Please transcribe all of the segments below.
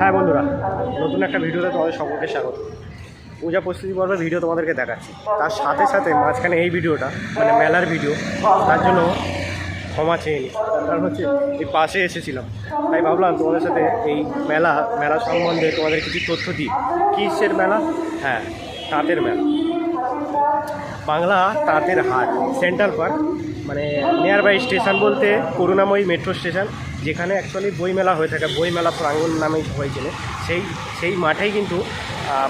হ্যাঁ বন্ধুরা, নতুন একটা ভিডিওতে তোমাদের সকলকে স্বাগত। পূজা প্রস্তুতি পর্বের ভিডিও তোমাদেরকে দেখাচ্ছি। তার সাথে সাথে মাঝখানে এই ভিডিওটা মানে মেলার ভিডিও, তার জন্য ক্ষমা চেয়ে তার কারণ হচ্ছে, এই পাশে এসেছিলাম। তাই ভাবলাম তোমাদের সাথে এই মেলা মেলা সম্বন্ধে তোমাদের কিছু তথ্য দিই। কিসের মেলা? হ্যাঁ তাঁতের মেলা। বাংলা তাঁতের হাট সেন্ট্রাল পার্ক মানে নিয়ার বাই স্টেশন বলতে করুণাময়ী মেট্রো স্টেশন যেখানে অ্যাকচুয়ালি বইমেলা হয়ে থাকে, বইমেলা প্রাঙ্গণ সবাই চেনে। সেই সেই মাঠেই কিন্তু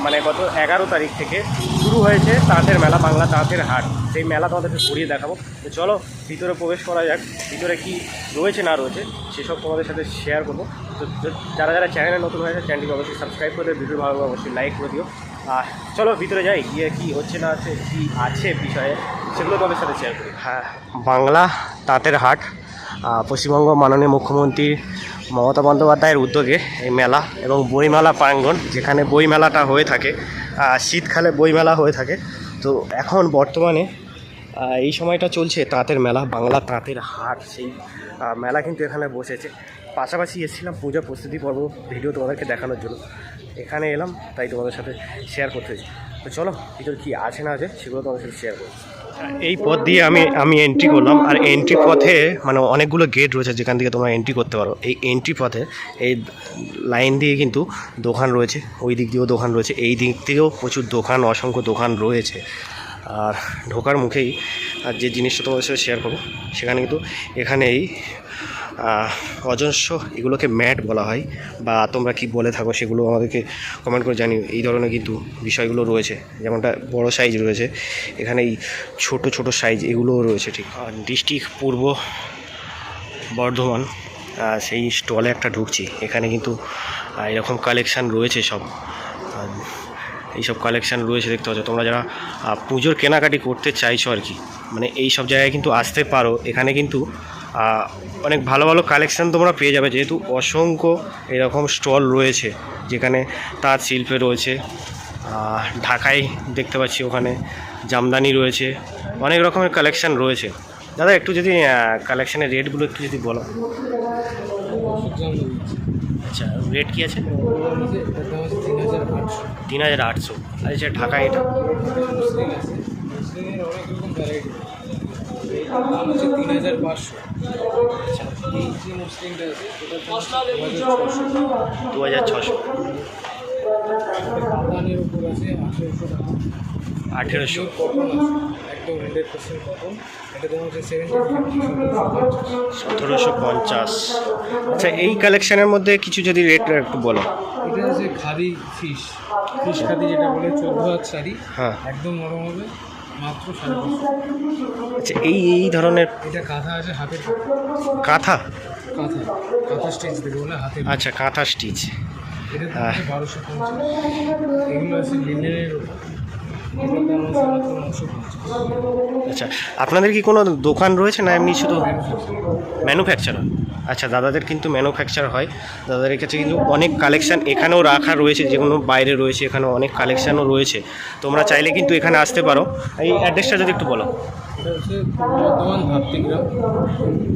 মানে গত এগারো তারিখ থেকে শুরু হয়েছে তাঁতের মেলা, বাংলা তাঁতের হাট। সেই মেলা তোমাদেরকে ঘুরিয়ে দেখাবো। তো চলো, ভিতরে প্রবেশ করা যাক। ভিতরে কি রয়েছে, না রয়েছে, সেসব তোমাদের সাথে শেয়ার করব। তো যারা যারা চ্যানেলে নতুন হয়েছে চ্যানেলটিকে অবশ্যই সাবস্ক্রাইব করে ভিডিও ভালো অবশ্যই লাইক করে দিও। চলো ভিতরে যাই, গিয়ে কি হচ্ছে না আছে কি আছে বিষয়ে, সেগুলো তোমাদের সাথে শেয়ার করি। হ্যাঁ বাংলা তাঁতের হাট পশ্চিমবঙ্গ মাননীয় মুখ্যমন্ত্রী মমতা বন্দ্যোপাধ্যায়ের উদ্যোগে এই মেলা এবং বইমেলা প্রাঙ্গণ, যেখানে বইমেলাটা হয়ে থাকে শীতকালে বইমেলা হয়ে থাকে। তো এখন বর্তমানে এই সময়টা চলছে তাঁতের মেলা, বাংলা তাঁতের হাট, সেই মেলা কিন্তু এখানে বসেছে। পাশাপাশি এসেছিলাম পূজা প্রস্তুতি পর্ব ভিডিও তোমাদেরকে দেখানোর জন্য। এখানে এলাম তাই তোমাদের সাথে শেয়ার করতে তো চলো ভিতর কি আছে না আছে সেগুলো তোমাদের সাথে শেয়ার করব। এই পথ দিয়ে আমি আমি এন্ট্রি করলাম আর এন্ট্রি পথে মানে অনেকগুলো গেট রয়েছে যেখান থেকে তোমরা এন্ট্রি করতে পারো। এই এন্ট্রি পথে এই লাইন দিয়ে কিন্তু দোকান রয়েছে ওই দিক দিয়েও দোকান রয়েছে এই দিক থেকেও প্রচুর দোকান অসংখ্য দোকান রয়েছে। আর ঢোকার মুখেই আর যে জিনিসটা তোমাদের সাথে শেয়ার করব সেখানে কিন্তু এখানেই আহ, অজস্র এগুলোকে ম্যাট বলা হয় বা তোমরা কি বলে থাকো সেগুলো আমাদেরকে কমেন্ট করে জানিও। এই ধরনের কিন্তু বিষয়গুলো রয়েছে, যেমনটা বড় সাইজ রয়েছে, এখানে এই ছোট ছোট সাইজ এগুলোও রয়েছে, ঠিক। ডিস্ট্রিক্ট পূর্ব বর্ধমান সেই স্টলে একটা ঢুকছি, এখানে কিন্তু এরকম কালেকশান রয়েছে সব। এইসব কালেকশান রয়েছে দেখতে পাচ্ছ, তোমরা যারা পুজোর কেনাকাটি করতে চাইছো আর কি মানে এই সব জায়গায় কিন্তু আসতে পারো। এখানে কিন্তু অনেক ভালো ভালো কালেকশান তোমরা পেয়ে যাবে। যেহেতু অসংখ্য এরকম স্টল রয়েছে, যেখানে তাঁত শিল্পে রয়েছে ঢাকায় দেখতে পাচ্ছি ওখানে জামদানি রয়েছে, অনেক রকমের কালেকশান রয়েছে। দাদা, একটু যদি কালেকশানের রেটগুলো একটু যদি বলো। আচ্ছা রেট কী আছে? তিন হাজার আটশো। আর আচ্ছা ঢাকায় এটা? তিন হাজার পাঁচশো। দু হাজার ছশো। কাতানের উপর আছে আঠেরোশো। একদম হান্ড্রেড পার্সেন্ট কটন এটা হচ্ছে সতেরোশো পঞ্চাশ। আচ্ছা এই কালেকশানের মধ্যে কিছু যদি রেট একটু বলো। এটা আছে খাদি ফিশ। ফিশ খাদি যেটা বলে চোদ্দ হাত শাড়ি। হ্যাঁ। একদম নরম হবে। মাত্র আচ্ছা এই এই ধরনের এটা কাঁথা আছে হাতের কাঁথা। কাঁথা? কাঁথা স্টিচ দেবে বলে হাতে আচ্ছা কাঁথা স্টিচ। এটা। বারোশো পঞ্চাশ। এগুলো আছে লিনেনের আচ্ছা আপনাদের কি কোনো দোকান রয়েছে না এমনি শুধু ম্যানুফ্যাকচার আচ্ছা দাদাদের কিন্তু ম্যানুফ্যাকচার হয়। দাদাদের কাছে কিন্তু অনেক কালেকশান এখানেও রাখা রয়েছে, যে কোনো বাইরে রয়েছে এখানে অনেক কালেকশানও রয়েছে। তোমরা চাইলে কিন্তু এখানে আসতে পারো। এই অ্যাড্রেসটা যদি একটু বলো। এটা হচ্ছে পূর্ব বর্ধমান ভাতৃগ্রাম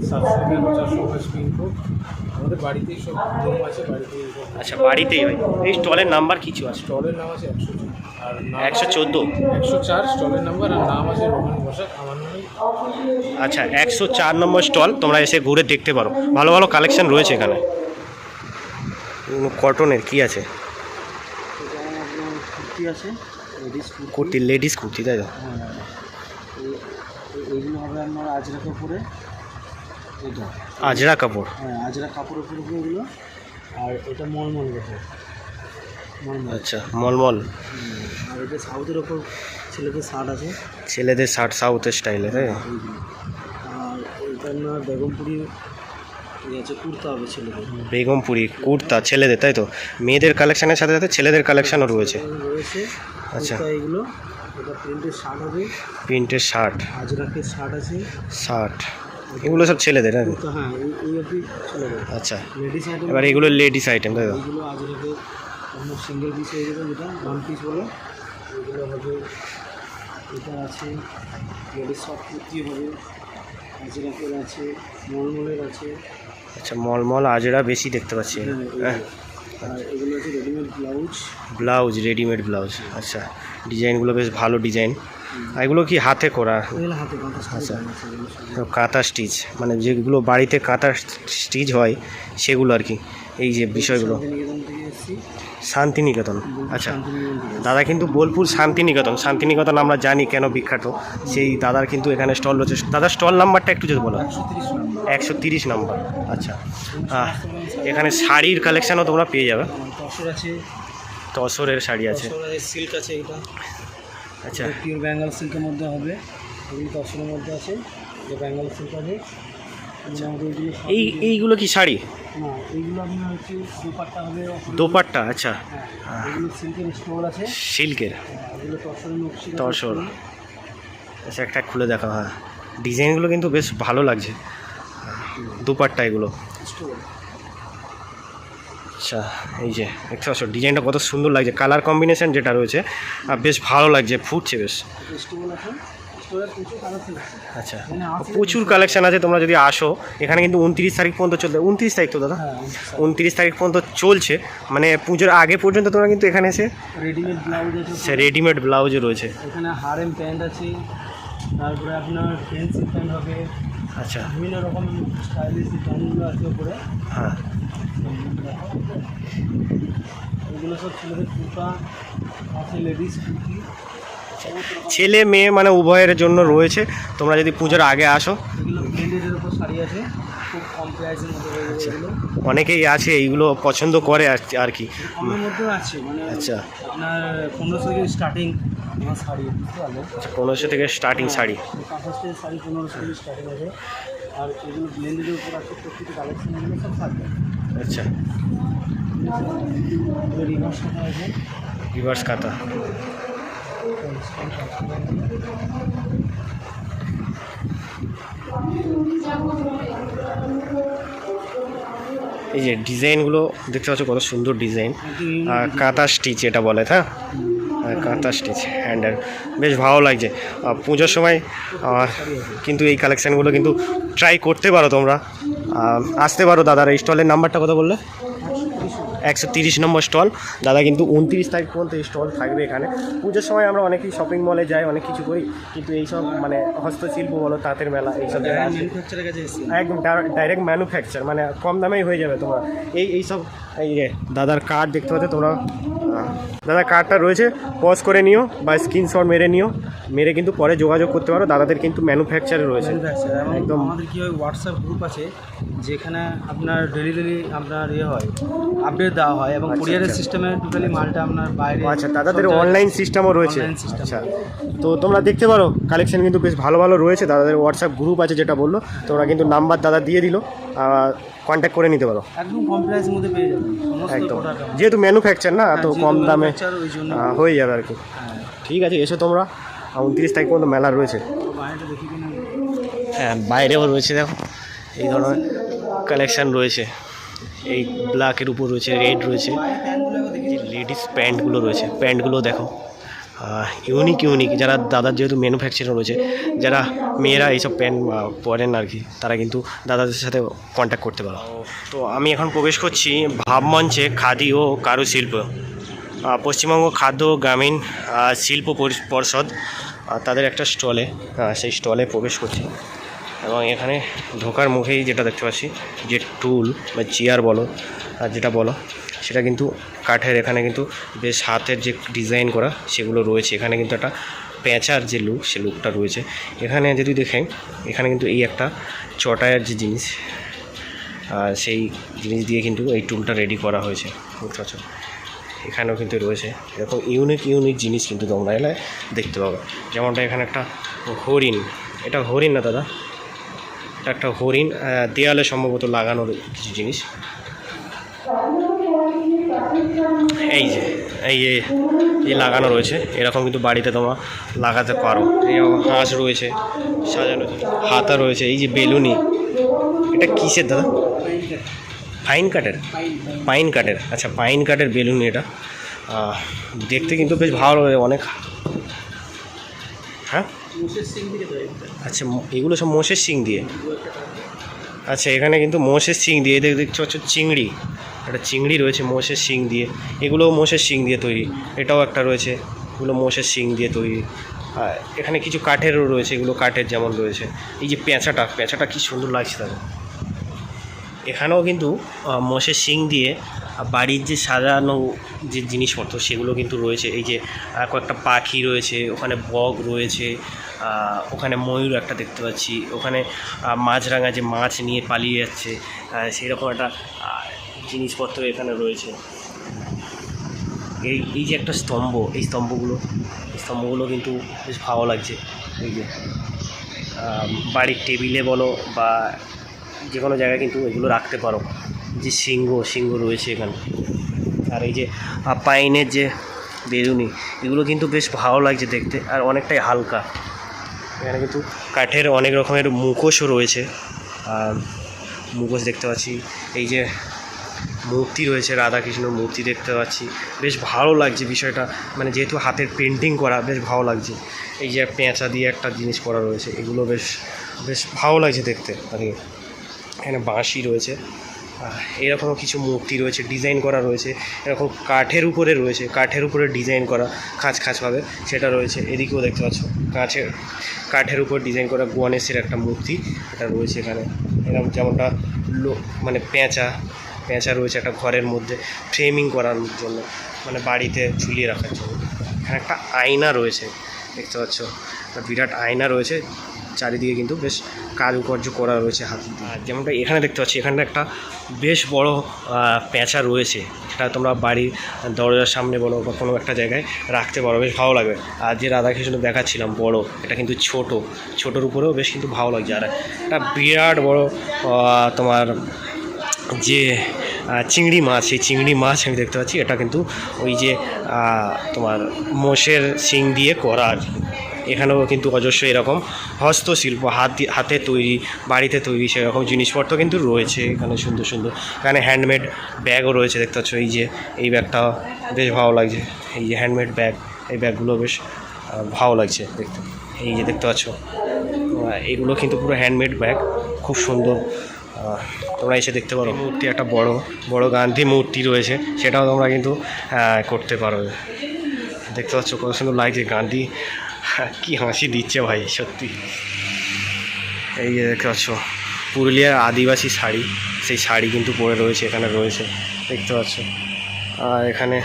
সাতশো এগারো চারশো পাঁচ পিনকোড আমাদের বাড়িতেই সব রুম আছে বাড়িতেই আচ্ছা বাড়িতেই হয়। এই স্টলের নাম্বার কিছু আছে স্টলের নাম আছে একশো আর একশো চোদ্দ? একশো চার স্টলের নাম্বার আর নাম আছে রোহান বসাক আমার নামে আচ্ছা একশো চার নম্বর স্টল তোমরা এসে ঘুরে দেখতে পারো। ভালো ভালো কালেকশন রয়েছে এখানে। কটনের কি আছে? কুর্তি আছে লেডিস কুর্তি। কুর্তি লেডিস কুর্তি তাই তো? হ্যাঁ এইগুলো হবে আপনার আজরা কাপড়ে এটা। আজরা কাপড় হ্যাঁ আজরা কাপড়ের উপরে এগুলো। আর এটা মলমল কাপড় আচ্ছা মলমল। আর এটা সাউথের ওপর ছেলেদের শার্ট আছে। ছেলেদের শার্ট সাউথের স্টাইলে তাই? আর এটা আপনার বেগমপুরি আছে কুর্তা হবে ছেলেদের। বেগমপুরি কুর্তা ছেলেদের তাই তো? মেয়েদের কালেকশনের সাথে সাথে ছেলেদের কালেকশনও রয়েছে। আচ্ছা। এগুলো। এটা প্রিন্টের শার্ট হবে। প্রিন্টের শার্ট। আজরাকের শার্ট আছে। শার্ট। এগুলো সব ছেলেদের হ্যাঁ এই অবধি ছেলেদের। আচ্ছা। লেডিস আইটেম এবার এগুলো লেডিস আইটেম তাই তো? এইগুলো আজরাকে আপনার সিঙ্গেল পিস হয়ে যাবে যেটা ওয়ান পিস বলে। এগুলো হবে এটা আছে লেডিস সব কুর্তি হবে। আজরাকের আছে মলমলের আছে। আচ্ছা মলমল আজরা বেশি দেখতে পাচ্ছি। হ্যাঁ। আর এগুলো হচ্ছে readymade blouse blouse readymade blouse আচ্ছা। ডিজাইনগুলো বেশ ভালো ডিজাইন। এগুলো কি হাতে করা? আচ্ছা। কাঁথা স্টিচ মানে যেগুলো বাড়িতে কাঁথা স্টিচ হয় সেগুলো আর কি। এই যে বিষয়গুলো। শান্তিনিকেতন। আচ্ছা দাদা কিন্তু বোলপুর শান্তিনিকেতন। শান্তিনিকেতন আমরা জানি কেন বিখ্যাত। সেই দাদার কিন্তু এখানে স্টল রয়েছে। দাদার স্টল নাম্বারটা একটু যদি বলো। একশো তিরিশ নম্বর। আচ্ছা এখানে শাড়ির কালেকশানও তোমরা পেয়ে যাবে। তসরের শাড়ি আছে। সিল্ক আছে এটা আচ্ছা পিওর বেঙ্গল সিল্কের মধ্যে হবে। তসরের মধ্যে আছে। যে সিল্ক আছে। এই এইগুলো কি শাড়ি? না এইগুলো আপনার হচ্ছে দুপাট্টা হবে দোপাট্টা আচ্ছা। হ্যাঁ এগুলো সিল্কের স্টোল আছে। সিল্কের? হ্যাঁ, এগুলো তসরের নকশি তসর আচ্ছা একটা খুলে দেখা হয়। ডিজাইনগুলো কিন্তু বেশ ভালো লাগছে। দুপাট্টা এগুলো। আচ্ছা এই যে দেখতে পাচ্ছ ডিজাইনটা কত সুন্দর লাগছে। কালার কম্বিনেশন যেটা রয়েছে আর বেশ ভালো লাগছে ফুটছে বেশ। আচ্ছা এখানে প্রচুর কালেকশন আছে তোমরা যদি আসো এখানে কিন্তু উনত্রিশ তারিখ পর্যন্ত চলবে উনত্রিশ তারিখ তো দাদা? হ্যাঁ উনত্রিশ তারিখ। পর্যন্ত চলছে। মানে পুজোর আগে পর্যন্ত তোমরা কিন্তু এখানে এসে রেডিমেড ব্লাউজ আছে। রেডিমেড ব্লাউজও রয়েছে। এখানে হারেম প্যান্ট আছে। তারপরে আপনার ফেন্সি প্যান্ট হবে। আচ্ছা। বিভিন্ন রকম স্টাইলিশ প্যান্টগুলো আছে উপরে। হ্যাঁ। এগুলো সব ছেলেদের কুর্তা আছে লেডিস কুর্তি। ছেলে মেয়ে মানে উভয়ের জন্য রয়েছে। তোমরা যদি পুজোর আগে আসো। এগুলো অনেকেই আছে এইগুলো পছন্দ করে আর কি মানে আচ্ছা। পনেরোশো থেকে স্টার্টিং শাড়ি আচ্ছা পনেরোশো থেকে স্টার্টিং শাড়ি। আচ্ছা। রিভার্স কাতা এই যে ডিজাইনগুলো দেখতে পাচ্ছ কত সুন্দর ডিজাইন। আর কাঁথা স্টিচ এটা বলে হ্যাঁ? কাঁথা স্টিচ হ্যান্ডেল বেশ ভালো লাগছে। পুজোর সময় কিন্তু এই কালেকশানগুলো কিন্তু ট্রাই করতে পারো তোমরা। আসতে পারো দাদার স্টলের নাম্বারটা কথা বললে? একশো তিরিশ নম্বর স্টল। দাদা কিন্তু উনত্রিশ তারিখ পর্যন্ত এই স্টল থাকবে এখানে। পুজোর সময় আমরা অনেকেই শপিং মলে যাই অনেক কিছু করি কিন্তু এইসব মানে হস্তশিল্প বলো তাঁতের মেলা এইসব একদম ডাইরেক্ট ম্যানুফ্যাকচার মানে কম দামেই হয়ে যাবে তোমার। এই এইসব এই দাদার কার্ড দেখতে পাচ্ছ তোমরা? দাদার কার্ডটা রয়েছে পজ করে নিও বা স্ক্রিনশট মেরে নিও। মেরে কিন্তু পরে যোগাযোগ করতে পারো। দাদাদের কিন্তু ম্যানুফ্যাকচারে রয়েছে। একদম। আমাদের কী হয় হোয়াটসঅ্যাপ গ্রুপ আছে যেখানে আপনার ডেলি ডেলি আপনার ইয়ে হয় আপডেট দেওয়া হয় এবং কুরিয়ারের। সিস্টেমে টোটালি মালটা আপনার বাইরে আচ্ছা দাদাদের অনলাইন সিস্টেমও রয়েছে। আচ্ছা। তো তোমরা দেখতে পারো কালেকশন কিন্তু বেশ ভালো ভালো রয়েছে। দাদাদের হোয়াটসঅ্যাপ গ্রুপ আছে যেটা বলল তোমরা কিন্তু নাম্বার দাদা দিয়ে দিল। কন্ট্যাক্ট করে নিতে পারো। একদম কম প্রাইসের মধ্যে পেয়ে যাবেন। একদম। যেহেতু ম্যানুফ্যাকচার না তো হ্যাঁ, কম দামে হয়ে যাবে আর কি। হ্যাঁ। ঠিক আছে এসো তোমরা। উনত্রিশ তারিখ পর্যন্ত মেলা রয়েছে। তো হ্যাঁ বাইরেও রয়েছে দেখো। এই ধরনের কালেকশন রয়েছে। এই ব্ল্যাকের উপর রয়েছে রেড রয়েছে। লেডিস প্যান্টগুলো রয়েছে। প্যান্টগুলো দেখো। ইউনিক ইউনিক যারা দাদার যেহেতু ম্যানুফ্যাকচারিং রয়েছে, যারা মেয়েরা এইসব প্যান্ট পরেন আর কি, তারা কিন্তু দাদাদের সাথে কন্ট্যাক্ট করতে পারো। তো আমি এখন প্রবেশ করছি ভাবমঞ্চে খাদি ও কারুশিল্প পশ্চিমবঙ্গ খাদ্য গ্রামীণ শিল্প পরি- পর্ষদ তাদের একটা স্টলে সেই স্টলে প্রবেশ করছি। এবং এখানে ঢোকার মুখেই যেটা দেখতে পাচ্ছি, যে টুল বা চেয়ার বলো যেটা বলো সেটা কিন্তু কাঠের এখানে কিন্তু বেশ হাতের যে ডিজাইন করা সেগুলো রয়েছে। এখানে কিন্তু একটা পেঁচার যে লুক, সে লুকটা রয়েছে। এখানে যদি দেখেন, এখানে কিন্তু এই একটা চটায়ের যে জিনিস সেই জিনিস দিয়ে কিন্তু এই টুলটা রেডি করা হয়েছে। বুঝতে পারছ এখানেও কিন্তু রয়েছে। এরকম ইউনিক ইউনিক জিনিস কিন্তু তোমরা এলে দেখতে পাবে। যেমনটা এখানে একটা হরিণ। এটা হরিণ না দাদা? এটা একটা হরিণ দেয়ালে সম্ভবত লাগানোর কিছু জিনিস। এই যে এই যে, এই লাগানো রয়েছে। এরকম কিন্তু বাড়িতে তোমরা লাগাতে পারো। এই হাঁস রয়েছে, সাজানো হাতা রয়েছে, এই যে বেলুনি। এটা কিসের দাদা? ফাইন কাঠের? পাইন কাঠের। আচ্ছা পাইন কাঠের বেলুন এটা। দেখতে কিন্তু বেশ ভালো লাগে, অনেক। হ্যাঁ? সিং। আচ্ছা এগুলো সব মোষের শিং দিয়ে? আচ্ছা এখানে কিন্তু মোষের শিং দিয়ে এদের দেখতে পাচ্ছ চিংড়ি, একটা চিংড়ি রয়েছে মোষের শিং দিয়ে, এগুলোও মোষের শিং দিয়ে তৈরি, এটাও একটা রয়েছে, এগুলো মোষের শিং দিয়ে তৈরি, আর এখানে কিছু কাঠেরও রয়েছে, এগুলো কাঠের যেমন রয়েছে, এই যে পেঁচাটা পেঁচাটা কি সুন্দর লাগছে তাদের। এখানেও কিন্তু মোষের শিং দিয়ে বাড়ির যে সাজানো যে জিনিসপত্র, সেগুলো কিন্তু রয়েছে, এই যে কয়েকটা পাখি রয়েছে, ওখানে বক রয়েছে ওখানে ময়ূর একটা দেখতে পাচ্ছি। ওখানে মাছরাঙা যে মাছ নিয়ে পালিয়ে যাচ্ছে সেই রকম একটা জিনিসপত্র এখানে রয়েছে। এই এই যে একটা স্তম্ভ, এই স্তম্ভগুলো এই স্তম্ভগুলো কিন্তু বেশ ভালো লাগছে। এই যে বাড়ির টেবিলে বলো বা যে কোনো জায়গায় কিন্তু এগুলো রাখতে পারো। যে সিংহ সিংহ রয়েছে এখানে। আর এই যে পাইনের যে বেরুনি এগুলো কিন্তু বেশ ভালো লাগছে দেখতে, আর অনেকটাই হালকা। এখানে কিন্তু কাঠের অনেক রকমের মুখোশও রয়েছে। মুখোশ দেখতে পাচ্ছি, এই যে মূর্তি রয়েছে রাধাকৃষ্ণর মূর্তি দেখতে পাচ্ছি। বেশ ভালো লাগছে বিষয়টা মানে যেহেতু হাতের পেন্টিং করা, বেশ ভালো লাগছে। এই যে পেঁচা দিয়ে একটা জিনিস করা রয়েছে, এগুলো বেশ বেশ ভালো লাগছে দেখতে। আর এখানে বাঁশি রয়েছে। আহ, এরকম কিছু মূর্তি রয়েছে ডিজাইন করা রয়েছে। এরকম কাঠের উপরে রয়েছে কাঠের উপরে ডিজাইন করা খাঁচ খাঁচভাবে সেটা রয়েছে। এদিকেও দেখতে পাচ্ছ কাঠের কাঠের উপর ডিজাইন করা গণেশের একটা মূর্তি এটা রয়েছে এখানে। এরকম যেমনটা লো মানে পেঁচা পেঁচা রয়েছে একটা ঘরের মধ্যে ফ্রেমিং করার জন্য মানে বাড়িতে ঝুলিয়ে রাখার জন্য। এখানে একটা আয়না রয়েছে দেখতে পাচ্ছ। একটা বিরাট আয়না রয়েছে চারিদিকে কিন্তু বেশ কারুকার্য করা রয়েছে হাত যেমনটা এখানে দেখতে পাচ্ছি, এখানে একটা বেশ বড় পেঁচা রয়েছে। সেটা তোমরা বাড়ির দরজার সামনে বলো বা কোনো একটা জায়গায় রাখতে পারো, বেশ ভালো লাগবে। আর যে রাধাকৃষ্ণ দেখাচ্ছিলাম, বড়, এটা কিন্তু ছোট। ছোটোর উপরেও বেশ কিন্তু ভালো লাগছে। আর একটা বিরাট বড় তোমার যে চিংড়ি মাছ, সেই চিংড়ি মাছ আমি দেখতে পাচ্ছি। এটা কিন্তু ওই যে তোমার মোষের শিং দিয়ে করা আর। এখানেও কিন্তু অজস্র এরকম হস্তশিল্প, হাত, হাতে তৈরি, বাড়িতে তৈরি সেরকম জিনিসপত্র কিন্তু রয়েছে এখানে সুন্দর সুন্দর। এখানে হ্যান্ডমেড ব্যাগও রয়েছে, দেখতে পাচ্ছ, এই যে, এই ব্যাগটা বেশ ভালো লাগছে। এই যে হ্যান্ডমেড ব্যাগ এই ব্যাগগুলো বেশ ভালো লাগছে দেখতে। এই যে দেখতে পাচ্ছ এগুলো কিন্তু পুরো হ্যান্ডমেড ব্যাগ খুব সুন্দর। তোমরা এসে দেখতে পারো। মূর্তি, একটা বড় বড় গান্ধী মূর্তি রয়েছে, সেটাও তোমরা কিন্তু করতে পারো। দেখতে পাচ্ছ, কত সুন্দর লাগছে গান্ধী কি হাসি দিচ্ছে ভাই, সত্যি। এই যে দেখতে পাচ্ছ, পুরুলিয়ার আদিবাসী শাড়ি, সেই শাড়ি কিন্তু পরে রয়েছে, এখানে রয়েছে, দেখতে পাচ্ছ। আর এখানে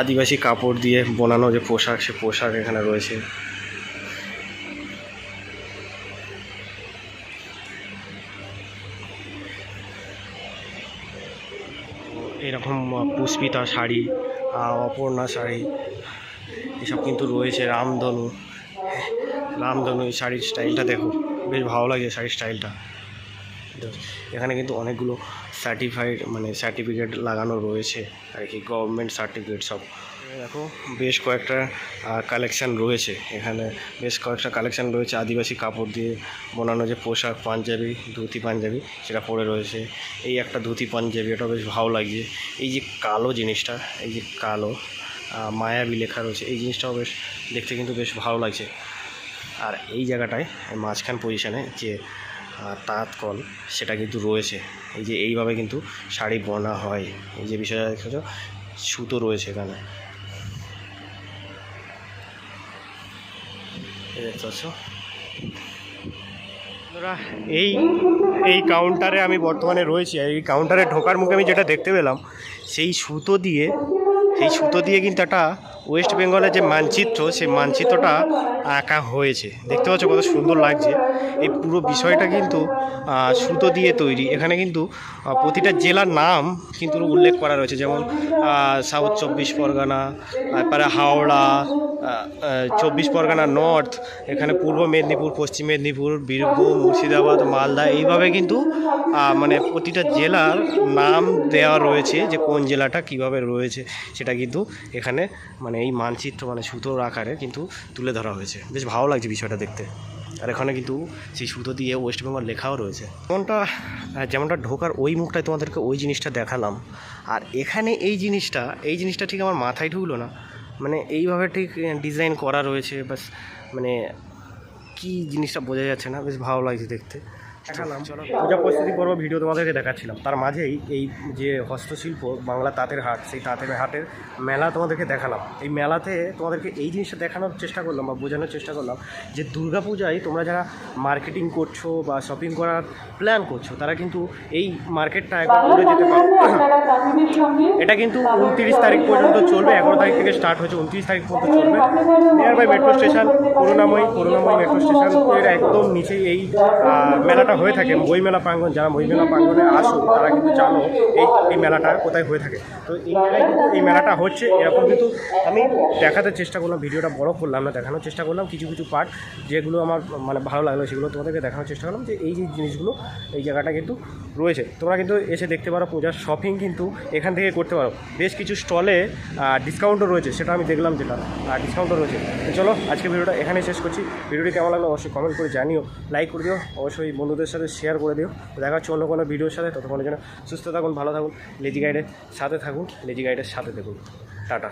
আদিবাসী কাপড় দিয়ে বোনানো যে পোশাক, সে পোশাক এখানে রয়েছে। এরকম পুষ্পিতা শাড়ি অপর্ণা শাড়ি এসব কিন্তু রয়েছে, রামধনু। রামধনু এই শাড়ির স্টাইলটা দেখো, বেশ ভালো লাগে শাড়ির স্টাইলটা এখানে কিন্তু অনেকগুলো সার্টিফাইড মানে সার্টিফিকেট লাগানো রয়েছে, আর কি গভর্নমেন্ট সার্টিফিকেট সব। দেখো, বেশ কয়েকটা কালেকশান রয়েছে। এখানে বেশ কয়েকটা কালেকশান রয়েছে, আদিবাসী কাপড় দিয়ে বানানো যে পোশাক, পাঞ্জাবি, ধুতি, পাঞ্জাবি, সেটা পরে রয়েছে। এই একটা ধুতি, পাঞ্জাবি, এটা বেশ ভালো লাগছে। এই যে কালো জিনিসটা, এই যে কালো মায়াবী লেখা রয়েছে। এই জিনিসটাও বেশ দেখতে কিন্তু বেশ ভালো লাগছে। আর এই জায়গাটায় মাঝখান পজিশানে যে তাঁত কল সেটা কিন্তু রয়েছে। এই যে এইভাবে কিন্তু শাড়ি বোনা হয়। এই যে বিষয়টা দেখেছ সুতো রয়েছে এখানে। এই এই এই কাউন্টারে আমি বর্তমানে রয়েছি। এই কাউন্টারে ঢোকার মুখে আমি যেটা দেখতে পেলাম, সেই সুতো দিয়ে সেই সুতো দিয়ে কিন্তু একটা ওয়েস্ট বেঙ্গলের যে মানচিত্র, সেই মানচিত্রটা আঁকা হয়েছে। দেখতে পাচ্ছ কত সুন্দর লাগছে। এই পুরো বিষয়টা কিন্তু সুতো দিয়ে তৈরি। এখানে কিন্তু প্রতিটা জেলার নাম কিন্তু উল্লেখ করা রয়েছে। যেমন সাউথ চব্বিশ পরগনা তারপরে হাওড়া চব্বিশ পরগনা নর্থ এখানে পূর্ব মেদিনীপুর, পশ্চিম মেদিনীপুর, বীরভূম, মুর্শিদাবাদ, মালদা, এইভাবে কিন্তু মানে প্রতিটা জেলার নাম দেওয়া রয়েছে যে কোন জেলাটা কীভাবে রয়েছে, সেটা কিন্তু এখানে মানে এই মানচিত্র মানে সুতোর আকারে কিন্তু তুলে ধরা হয়েছে। বেশ ভালো লাগছে বিষয়টা দেখতে। আর এখানে কিন্তু সেই সুতো দিয়ে ওয়েস্ট বেঙ্গল লেখাও রয়েছে। যেমনটা যেমনটা ঢোকার ওই মুখটায় তোমাদেরকে ওই জিনিসটা দেখালাম। আর এখানে এই জিনিসটা এই জিনিসটা ঠিক আমার মাথায় ঢুকলো না। মানে এইভাবে ঠিক ডিজাইন করা রয়েছে বাস মানে কি জিনিসটা বোঝা যাচ্ছে না। বেশ ভালো লাগছে দেখতে। দেখালাম। পূজা পরিস্থিতি পর্ব ভিডিও তোমাদেরকে দেখাচ্ছিলাম। তার মাঝেই এই যে হস্তশিল্প বাংলা তাঁতের হাট সেই তাঁতের হাটের মেলা তোমাদেরকে দেখালাম। এই মেলাতে তোমাদেরকে এই জিনিসটা দেখানোর চেষ্টা করলাম বা বোঝানোর চেষ্টা করলাম যে দুর্গাপূজায় তোমরা যারা মার্কেটিং করছ বা শপিং করার প্ল্যান করছ তারা কিন্তু এই মার্কেটটা একবার ঘুরে যেতে পারো। এটা কিন্তু উনত্রিশ তারিখ পর্যন্ত চলবে এগারো তারিখ থেকে স্টার্ট হচ্ছে উনত্রিশ তারিখ পর্যন্ত চলবে। Near by metro station Karunamoyee Karunamoyee metro station একদম নিচেই এই আহ, মেলাটা হয়ে থাকে বইমেলা প্রাঙ্গণ, যারা বইমেলা প্রাঙ্গণে আসো, তারা কিন্তু জানো এই এই মেলাটা কোথায় হয়ে থাকে। তো এই মেলায় কিন্তু এই মেলাটা হচ্ছে, এরকম কিন্তু আমি দেখাতে চেষ্টা করলাম, ভিডিওটা বড় করলাম না, দেখানোর চেষ্টা করলাম কিছু কিছু পার্ট যেগুলো আমার মানে ভালো লাগল, সেগুলো তোমাদেরকে দেখানোর চেষ্টা করলাম যে এই যে জিনিসগুলো, এই জায়গাটা কিন্তু রয়েছে। তোমরা কিন্তু এসে দেখতে পারো পূজার শপিং কিন্তু এখান থেকে করতে পারো। বেশ কিছু স্টলে ডিসকাউন্টও রয়েছে, সেটা আমি দেখলাম যেটা ডিসকাউন্টও রয়েছে। চলো, আজকে ভিডিওটা এখানে শেষ করছি। ভিডিওটি কেমন লাগল অবশ্যই কমেন্ট করে জানিও লাইক করে দিও। অবশ্যই বন্ধুদের সাথে শেয়ার করে দিও। দেখা হচ্ছে অন্য কোনো ভিডিওর সাথে। ততক্ষণের জন্য সুস্থ থাকুন, ভালো থাকুন লেজি গাইডের সাথে থাকুন লেজি গাইডের সাথে থাকুন টাটা।